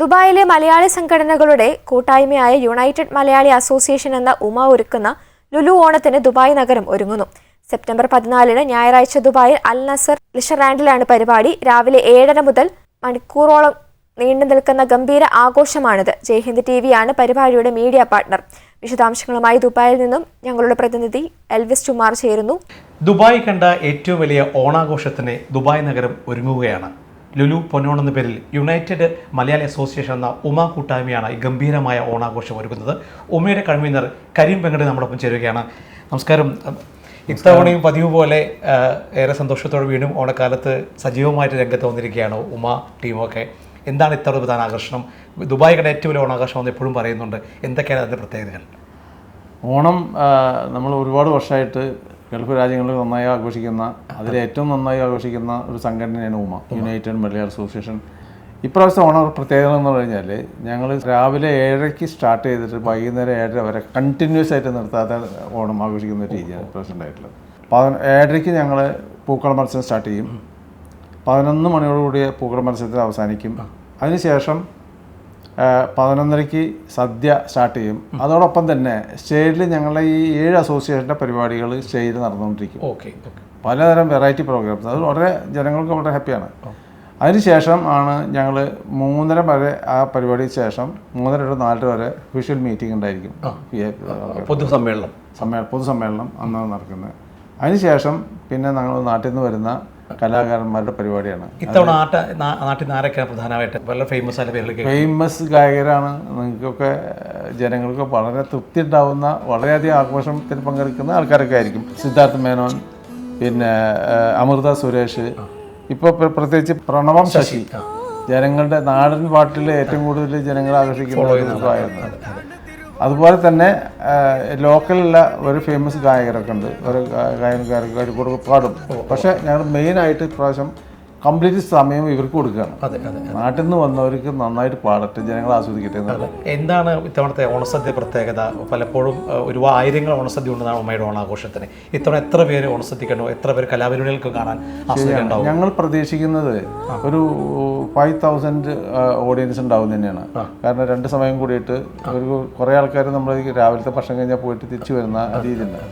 ദുബായിലെ മലയാളി സംഘടനകളുടെ കൂട്ടായ്മയായ യുണൈറ്റഡ് മലയാളി അസോസിയേഷൻ എന്ന ഉമ ഒരുക്കുന്ന ലുലു ഓണത്തിന് ദുബായ് നഗരം ഒരുങ്ങുന്നു. സെപ്റ്റംബർ പതിനാലിന് ഞായറാഴ്ച ദുബായിൽ അൽ നസർ ലിഷറാൻഡിലാണ് പരിപാടി. രാവിലെ ഏഴര മുതൽ മണിക്കൂറോളം നീണ്ടു നിൽക്കുന്ന ഗംഭീര ആഘോഷമാണിത്. ജയ്ഹിന്ദ് ടി വിയാണ് പരിപാടിയുടെ മീഡിയ പാർട്ണർ വിശദാംശങ്ങളുമായി ദുബായിൽ നിന്നും ഞങ്ങളുടെ പ്രതിനിധി എൽവിസ് ചുമാർ ചേരുന്നു. ദുബായ് കണ്ട ഏറ്റവും വലിയ ഓണാഘോഷത്തിന് ദുബായ് നഗരം ഒരുങ്ങുകയാണ്. ലുലു പൊന്നോണെന്ന പേരിൽ യുണൈറ്റഡ് മലയാളി അസോസിയേഷൻ എന്ന ഉമ കൂട്ടായ്മയാണ് ഈ ഗംഭീരമായ ഓണാഘോഷം ഒരുക്കുന്നത്. ഉമയുടെ കൺവീനർ കരീം വെങ്കട് നമ്മോടൊപ്പം ചേരുകയാണ്. നമസ്കാരം. ഇത്തവണയും പതിവ് പോലെ ഏറെ സന്തോഷത്തോടെ വീണ്ടും ഓണക്കാലത്ത് സജീവമായിട്ട് രംഗത്ത് വന്നിരിക്കുകയാണ് ഉമ ടീമൊക്കെ. എന്താണ് ഇത്തവണ പ്രധാന ആകർഷണം? ദുബായ് കട ഏറ്റവും വലിയ ഓണാഘോഷം എന്ന് എപ്പോഴും പറയുന്നുണ്ട്. എന്തൊക്കെയാണ് അതിന്റെ പ്രത്യേകതകൾ? ഓണം നമ്മൾ ഒരുപാട് വർഷമായിട്ട് ഗൾഫ് രാജ്യങ്ങളിൽ നന്നായി ആഘോഷിക്കുന്ന അതിൽ ഏറ്റവും നന്നായി ആഘോഷിക്കുന്ന ഒരു സംഘടനയാണ് ഉമ യുണൈറ്റഡ് മലയാളി അസോസിയേഷൻ ഇപ്രാവശ്യത്തെ ഓണർ പ്രത്യേകത എന്ന് പറഞ്ഞാൽ ഞങ്ങൾ രാവിലെ ഏഴരയ്ക്ക് സ്റ്റാർട്ട് ചെയ്തിട്ട് വൈകുന്നേരം ഏഴര വരെ കണ്ടിന്യൂസ് ആയിട്ട് നിർത്താതെ ഓണം ആഘോഷിക്കുന്ന ഒരു രീതിയാണ് ഇപ്രാവശ്യം ഉണ്ടായിട്ടുള്ളത്. പതിന ഏഴരയ്ക്ക് ഞങ്ങൾ പൂക്കള മത്സരം സ്റ്റാർട്ട് ചെയ്യും. പതിനൊന്ന് മണിയോടുകൂടി പൂക്കള മത്സരത്തിൽ അവസാനിക്കും. അതിനുശേഷം പതിനൊന്നരയ്ക്ക് സദ്യ സ്റ്റാർട്ട് ചെയ്യും. അതോടൊപ്പം തന്നെ സ്റ്റേജിൽ ഞങ്ങളുടെ ഈ ഏഴ് അസോസിയേഷന്റെ പരിപാടികൾ സ്റ്റേജിൽ നടന്നുകൊണ്ടിരിക്കും. ഓക്കെ പലതരം വെറൈറ്റി പ്രോഗ്രാംസ്. അത് വളരെ ജനങ്ങൾക്ക് വളരെ ഹാപ്പിയാണ്. അതിനുശേഷം ആണ് ഞങ്ങൾ മൂന്നര വരെ ആ പരിപാടിക്ക് ശേഷം മൂന്നര ടു നാലര വരെ വിഷ്വൽ മീറ്റിംഗ് ഉണ്ടായിരിക്കും. പൊതുസമ്മേളനം. സമ്മേളനം പൊതുസമ്മേളനം അന്നാണ് നടക്കുന്നത്. അതിനുശേഷം പിന്നെ ഞങ്ങൾ നാട്ടിൽ നിന്ന് വരുന്ന കലാകാരന്മാരുടെ പരിപാടിയാണ്. ഇത്തവണ നാട്ടിൽ നിന്ന് ആരൊക്കെയാണ് പ്രധാനമായിട്ട് വളരെ ഫേമസ് ആയ പേരിലേക്ക് ഫേമസ് ഗായകരാണ്. നിങ്ങൾക്കൊക്കെ ജനങ്ങൾക്ക് വളരെ തൃപ്തി ഉണ്ടാവുന്ന വളരെയധികം ആഘോഷത്തിൽ പങ്കെടുക്കുന്ന ആൾക്കാരൊക്കെ ആയിരിക്കും. സിദ്ധാർത്ഥ മേനോൻ പിന്നെ അമൃത സുരേഷ്. ഇപ്പോൾ പ്രത്യേകിച്ച് പ്രണവം ശശി. ജനങ്ങളുടെ നാടൻ പാട്ടിലെ ഏറ്റവും കൂടുതൽ ജനങ്ങളെ ആകർഷിക്കുന്ന ഒരു. അതുപോലെ തന്നെ ലോക്കലുള്ള ഒരു ഫേമസ് ഗായകരൊക്കെ ഉണ്ട്. ഒരു ഒരു കൂടെ പാടും. പക്ഷേ ഞങ്ങൾ മെയിനായിട്ട് ഇപ്രാവശ്യം കംപ്ലീറ്റ് സമയം ഇവർക്ക് കൊടുക്കുകയാണ്. അതെ അതെ നാട്ടിൽ നിന്ന് വന്നവർക്ക് നന്നായിട്ട് പാടട്ടെ ജനങ്ങൾ ആസ്വദിക്കട്ടെ എന്താണ് ഇത്തവണത്തെ ഓണസദ്യ പ്രത്യേകത? പലപ്പോഴും ഒരു ആയിരങ്ങൾ ഓണസദ്യ ഉണ്ടെന്നാണ് ഉമ്മയുടെ ഓണാഘോഷത്തിന്. ഇത്തവണ എത്ര പേര് ഓണസദ്യക്കണ്ടോ എത്ര പേര് കലാപരിപാടികൾക്ക് കാണാൻ ഞങ്ങൾ പ്രതീക്ഷിക്കുന്നത് ഒരു ഫൈവ് തൗസൻഡ് ഓഡിയൻസ് ഉണ്ടാവും തന്നെയാണ്. കാരണം രണ്ട് സമയം കൂടിയിട്ട് ഒരു കുറേ ആൾക്കാർ നമ്മൾ രാവിലത്തെ ഭക്ഷണം കഴിഞ്ഞാൽ പോയിട്ട് തിരിച്ചു വരുന്ന രീതിയിലുണ്ട്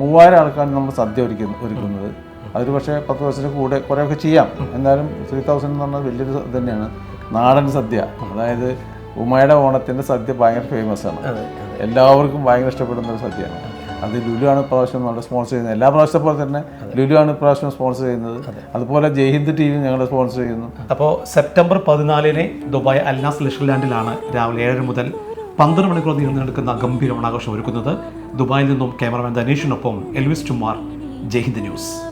മൂവായിരം ആൾക്കാരാണ് നമ്മൾ സദ്യ ഒരുക്കുന്ന ഒരുക്കുന്നത്. അതൊരു പക്ഷേ പത്ത് ദിവസത്തിന് കൂടെ കുറേയൊക്കെ ചെയ്യാം. എന്നാലും ത്രീ തൗസൻഡ് എന്ന് പറഞ്ഞാൽ വലിയൊരു തന്നെയാണ്. നാടൻ സദ്യ. അതായത് ഉമയുടെ ഓണത്തിന്റെ സദ്യ ഭയങ്കര ഫേമസ് ആണ്. എല്ലാവർക്കും ഭയങ്കര ഇഷ്ടപ്പെടുന്ന ഒരു സദ്യയാണ്. അത് ലുലു ആണ് ഇപ്രാവശ്യം നമ്മുടെ സ്പോൺസർ ചെയ്യുന്നത്. എല്ലാ പ്രാവശ്യത്തെ പോലെ തന്നെ ലുലു ആണ് ഇപ്രാവശ്യം സ്പോൺസർ ചെയ്യുന്നത്. അതുപോലെ ജയ്ഹിന്ദ് ടി വി ഞങ്ങൾ സ്പോൺസർ ചെയ്യുന്നു. അപ്പോൾ സെപ്റ്റംബർ പതിനാലിന് ദുബായ് അൽനാസ് ലിഷർലാൻഡിലാണ് രാവിലെ ഏഴര മുതൽ പന്ത്രണ്ട് മണിക്കൂർ നീണ്ടു നിൽക്കുന്ന ഗംഭീര ഓണാഘോഷം ഒരുക്കുന്നത് ദുബായിൽ നിന്നും ക്യാമറമാൻ ധനീഷിനൊപ്പം എൽവിസ് ടുമാർ Jaihind news.